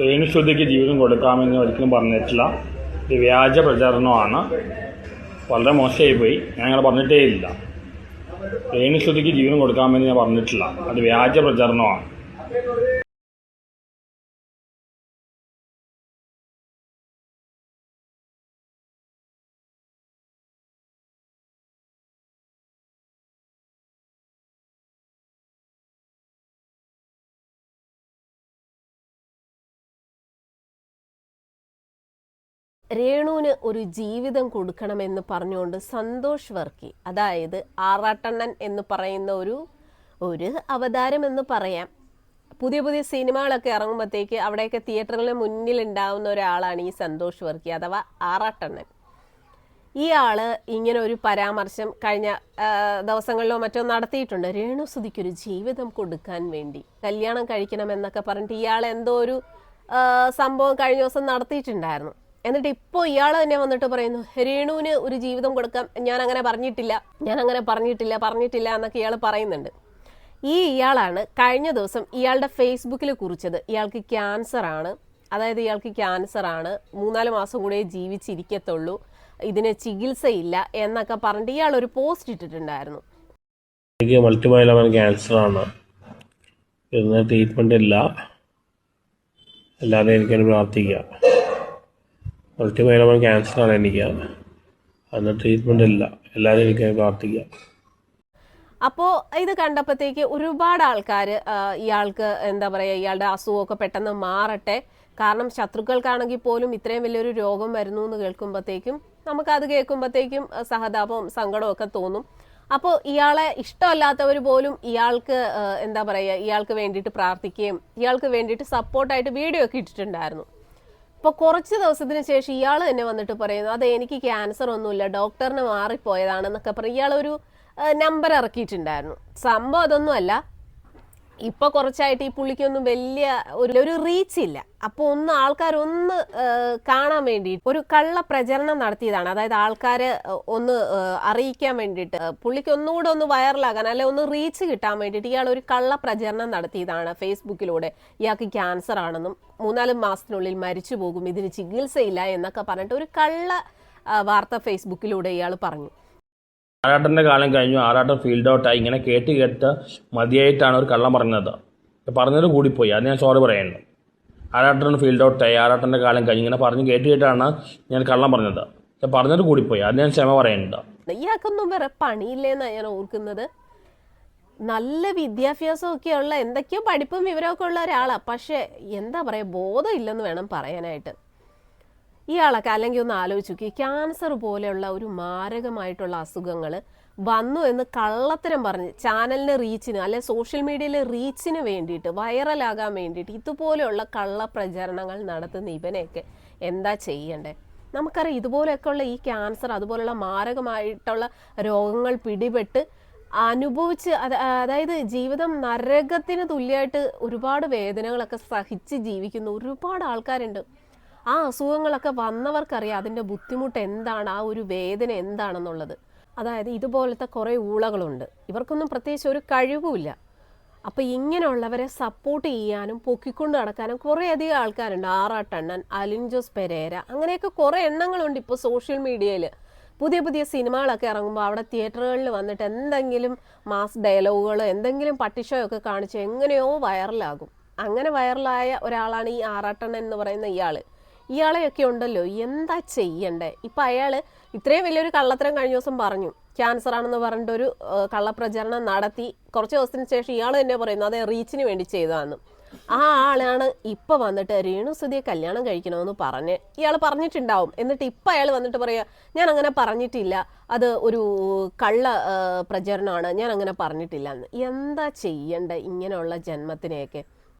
രേണുശ്രുതിക്ക് ജീവിതം കൊടുക്കാമെന്ന് ഒരിക്കലും പറഞ്ഞിട്ടില്ല. ഇത് വ്യാജ പ്രചാരണമാണ്. വളരെ മോശമായി പോയി അങ്ങനെ പറഞ്ഞിട്ടേ ഇല്ല രേണുശ്രുതിക്ക് ജീവൻ കൊടുക്കാമെന്ന് ഞാൻ പറഞ്ഞിട്ടില്ല. അത് വ്യാജ പ്രചാരണമാണ്. രേണുവിന് ഒരു ജീവിതം കൊടുക്കണമെന്ന് പറഞ്ഞുകൊണ്ട് സന്തോഷ് വർക്കി. അതായത് ആറാട്ടണ്ണൻ എന്ന് പറയുന്ന ഒരു ഒരു അവതാരം എന്ന് പറയാം. പുതിയ പുതിയ സിനിമകളൊക്കെ ഇറങ്ങുമ്പോഴത്തേക്ക് അവിടെയൊക്കെ തിയേറ്ററിന് മുന്നിൽ ഉണ്ടാവുന്ന ഒരാളാണ് ഈ സന്തോഷ് വർക്കി അഥവാ ആറാട്ടണ്ണൻ. ഈ ആൾ ഇങ്ങനെ ഒരു പരാമർശം കഴിഞ്ഞ ദിവസങ്ങളിലോ മറ്റോ നടത്തിയിട്ടുണ്ട്. രേണുസുതിക്ക് ഒരു ജീവിതം കൊടുക്കാൻ വേണ്ടി കല്യാണം കഴിക്കണമെന്നൊക്കെ പറഞ്ഞിട്ട് ഇയാൾ എന്തോ ഒരു സംഭവം കഴിഞ്ഞ ദിവസം നടത്തിയിട്ടുണ്ടായിരുന്നു. എന്നിട്ട് ഇപ്പോൾ ഇയാൾ തന്നെ വന്നിട്ട് പറയുന്നു രേണുവിന് ഒരു ജീവിതം കൊടുക്കാം ഞാൻ അങ്ങനെ പറഞ്ഞിട്ടില്ല ഞാൻ അങ്ങനെ പറഞ്ഞിട്ടില്ല പറഞ്ഞിട്ടില്ല എന്നൊക്കെ ഇയാൾ പറയുന്നുണ്ട്. ഈ ഇയാളാണ് കഴിഞ്ഞ ദിവസം ഇയാളുടെ ഫേസ്ബുക്കിൽ കുറിച്ചത്. ഇയാൾക്ക് ക്യാൻസർ ആണ്. അതായത് ഇയാൾക്ക് ക്യാൻസർ ആണ്. മൂന്നാൽ മാസം കൂടെ ജീവിച്ചിരിക്കത്തുള്ളൂ. ഇതിന് ചികിത്സയില്ല എന്നൊക്കെ പറഞ്ഞിട്ട് ഇയാൾ ഒരു പോസ്റ്റ് ഇട്ടിട്ടുണ്ടായിരുന്നു. എനിക്ക് മൾട്ടിമൈലോമൻ ക്യാൻസറാണ് ഇതിന് ട്രീറ്റ്മെന്റ് ഇല്ല. എല്ലാവരും എനിക്കൊന്ന് പ്രാർത്ഥിക്കുക മൾട്ടിമൈലോമൻ ക്യാൻസറാണ് എനിക്ക് അതിന് ട്രീറ്റ്മെന്റ് ഇല്ല. എല്ലാവരും എനിക്ക് പ്രാർത്ഥിക്കുക അപ്പോൾ ഇത് കണ്ടപ്പോഴത്തേക്ക് ഒരുപാട് ആൾക്കാർ ഇയാൾക്ക് എന്താ പറയുക ഇയാളുടെ അസുഖമൊക്കെ പെട്ടെന്ന് മാറട്ടെ. കാരണം ശത്രുക്കൾക്കാണെങ്കിൽ പോലും ഇത്രയും വലിയൊരു രോഗം വരുന്നു എന്ന് കേൾക്കുമ്പോഴത്തേക്കും നമുക്കത് കേൾക്കുമ്പോഴത്തേക്കും സഹതാപം സഹതാപവും സങ്കടവും ഒക്കെ തോന്നും. അപ്പോൾ ഇയാളെ ഇഷ്ടമല്ലാത്തവർ പോലും ഇയാൾക്ക് എന്താ പറയുക ഇയാൾക്ക് വേണ്ടിയിട്ട് പ്രാർത്ഥിക്കുകയും ഇയാൾക്ക് വേണ്ടിയിട്ട് സപ്പോർട്ടായിട്ട് വീഡിയോ ഒക്കെ ഇട്ടിട്ടുണ്ടായിരുന്നു. ഇപ്പോൾ കുറച്ച് ദിവസത്തിന് ശേഷം ഇയാൾ തന്നെ വന്നിട്ട് പറയുന്നു അതെ എനിക്ക് ക്യാൻസർ ഒന്നുമില്ല ഡോക്ടറിന് മാറിപ്പോയതാണെന്നൊക്കെ പറയും ഇയാളൊരു നമ്പർ ഇറക്കിയിട്ടുണ്ടായിരുന്നു. സംഭവം അതൊന്നുമല്ല. ഇപ്പൊ കുറച്ചായിട്ട് ഈ പുള്ളിക്കൊന്നും വലിയ ഒരു റീച്ച് ഇല്ല. അപ്പൊ ഒന്ന് ആൾക്കാരൊന്ന് കാണാൻ വേണ്ടി ഒരു കള്ള പ്രചരണം നടത്തിയതാണ്. അതായത് ആൾക്കാരെ ഒന്ന് അറിയിക്കാൻ വേണ്ടിയിട്ട് പുള്ളിക്ക് ഒന്നുകൂടെ ഒന്ന് വൈറലാകാൻ അല്ലെ ഒന്ന് റീച്ച് കിട്ടാൻ വേണ്ടിയിട്ട് ഇയാൾ ഒരു കള്ള പ്രചരണം നടത്തിയതാണ് ഫേസ്ബുക്കിലൂടെ. ഇയാൾക്ക് ക്യാൻസർ ആണെന്നും മൂന്നാൽ മാസത്തിനുള്ളിൽ മരിച്ചു പോകും ഇതിന് ചികിത്സയില്ല എന്നൊക്കെ പറഞ്ഞിട്ട് ഒരു കള്ള വാർത്ത ഫേസ്ബുക്കിലൂടെ ഇയാൾ പറഞ്ഞു. ആറാട്ടന്റെ കാലം കഴിഞ്ഞു. ആറാട്ടൻ ഫീൽഡ് ഔട്ടായി ഇങ്ങനെ കേട്ട് കേട്ട് മതിയായിട്ടാണ് ഒരു കള്ളം പറഞ്ഞത്. പറഞ്ഞത് കൂടിപ്പോയി. അത് ഞാൻ സോറി പറയുന്നു. ആറാട്ടൻ ഫീൽഡ് ഔട്ടായി ആറാട്ടന്റെ കാലം കഴിഞ്ഞു. ഇങ്ങനെ പറഞ്ഞ് കേട്ട് കേട്ടാണ് ഞാൻ കള്ളം പറഞ്ഞത്. പറഞ്ഞത് കൂടിപ്പോയി. അത് ഞാൻ ക്ഷമ പറയുന്നുണ്ട്. ഇയാൾക്കൊന്നും വേറെ പണിയില്ലേന്നാണ് ഞാൻ ഓർക്കുന്നത്. നല്ല വിദ്യാഭ്യാസമൊക്കെ ഉള്ള എന്തൊക്കെയോ പഠിപ്പും വിവരമൊക്കെ ഉള്ള ഒരാളാണ് പക്ഷേ എന്താ പറയുക ബോധം ഇല്ലെന്ന് വേണം പറയാനായിട്ട്. ഇയാളൊക്കെ അല്ലെങ്കിൽ ഒന്ന് ആലോചിച്ച് നോക്കി ക്യാൻസർ പോലെയുള്ള ഒരു മാരകമായിട്ടുള്ള അസുഖങ്ങൾ വന്നു എന്ന് കള്ളത്തരം പറഞ്ഞ് ചാനലിന് റീച്ചിന് അല്ലെ സോഷ്യൽ മീഡിയയിലെ റീച്ചിന് വേണ്ടിയിട്ട് വൈറലാകാൻ വേണ്ടിയിട്ട് ഇതുപോലെയുള്ള കള്ള പ്രചരണങ്ങൾ നടത്തുന്ന ഇവനെയൊക്കെ എന്താ ചെയ്യണ്ടേ? നമുക്കറിയാം ഇതുപോലെയൊക്കെയുള്ള ഈ ക്യാൻസർ അതുപോലെയുള്ള മാരകമായിട്ടുള്ള രോഗങ്ങൾ പിടിപെട്ട് അനുഭവിച്ച് അതായത് ജീവിതം നരകത്തിന് തുല്യമായിട്ട് ഒരുപാട് വേദനകളൊക്കെ സഹിച്ച് ജീവിക്കുന്ന ഒരുപാട് ആൾക്കാരുണ്ട്. ആ അസുഖങ്ങളൊക്കെ വന്നവർക്കറിയാം അതിന്റെ ബുദ്ധിമുട്ട് എന്താണ് ആ ഒരു വേദന എന്താണെന്നുള്ളത്. അതായത് ഇതുപോലത്തെ കുറേ ഊളകളുണ്ട്. ഇവർക്കൊന്നും പ്രത്യേകിച്ച് ഒരു കഴിവുമില്ല. അപ്പോൾ ഇങ്ങനെയുള്ളവരെ സപ്പോർട്ട് ചെയ്യാനും പൊക്കിക്കൊണ്ട് നടക്കാനും കുറേയധികം ആൾക്കാരുണ്ട്. ആറാട്ടണ്ണൻ അലിൻജോസ് പെരേര അങ്ങനെയൊക്കെ കുറേ എണ്ണങ്ങളുണ്ട് ഇപ്പോൾ സോഷ്യൽ മീഡിയയിൽ പുതിയ പുതിയ സിനിമകളൊക്കെ ഇറങ്ങുമ്പോൾ അവിടെ തിയേറ്ററുകളിൽ വന്നിട്ട് എന്തെങ്കിലും മാസ് ഡയലോഗുകൾ എന്തെങ്കിലും പട്ടിഷോ ഒക്കെ കാണിച്ച് എങ്ങനെയോ വൈറലാകും അങ്ങനെ വൈറലായ ഒരാളാണ് ഈ ആറാട്ടണ്ണൻ എന്ന് പറയുന്ന ഇയാൾ ഇയാളെയൊക്കെ ഉണ്ടല്ലോ എന്താ ചെയ്യണ്ടേ? ഇപ്പം അയാൾ ഇത്രയും വലിയൊരു കള്ളത്തരം കഴിഞ്ഞ ദിവസം പറഞ്ഞു. ക്യാൻസർ ആണെന്ന് പറഞ്ഞിട്ട് ഒരു കള്ളപ്രചരണം നടത്തി. കുറച്ച് ദിവസത്തിന് ശേഷം ഇയാൾ തന്നെ പറയുന്നു അതെ റീച്ചിന് വേണ്ടി ചെയ്തതാണ് ആ ആളാണ് ഇപ്പൊ വന്നിട്ട് രേണുസുതിയെ കല്യാണം കഴിക്കണമെന്ന് പറഞ്ഞ്. ഇയാൾ പറഞ്ഞിട്ടുണ്ടാവും. എന്നിട്ട് ഇപ്പൊ അയാൾ വന്നിട്ട് പറയാ ഞാൻ അങ്ങനെ പറഞ്ഞിട്ടില്ല. അത് ഒരു കള്ള പ്രചരണമാണ്. ഞാൻ അങ്ങനെ പറഞ്ഞിട്ടില്ല. എന്ന്. എന്താ ചെയ്യണ്ടേ ഇങ്ങനെയുള്ള ജന്മത്തിനെയൊക്കെ?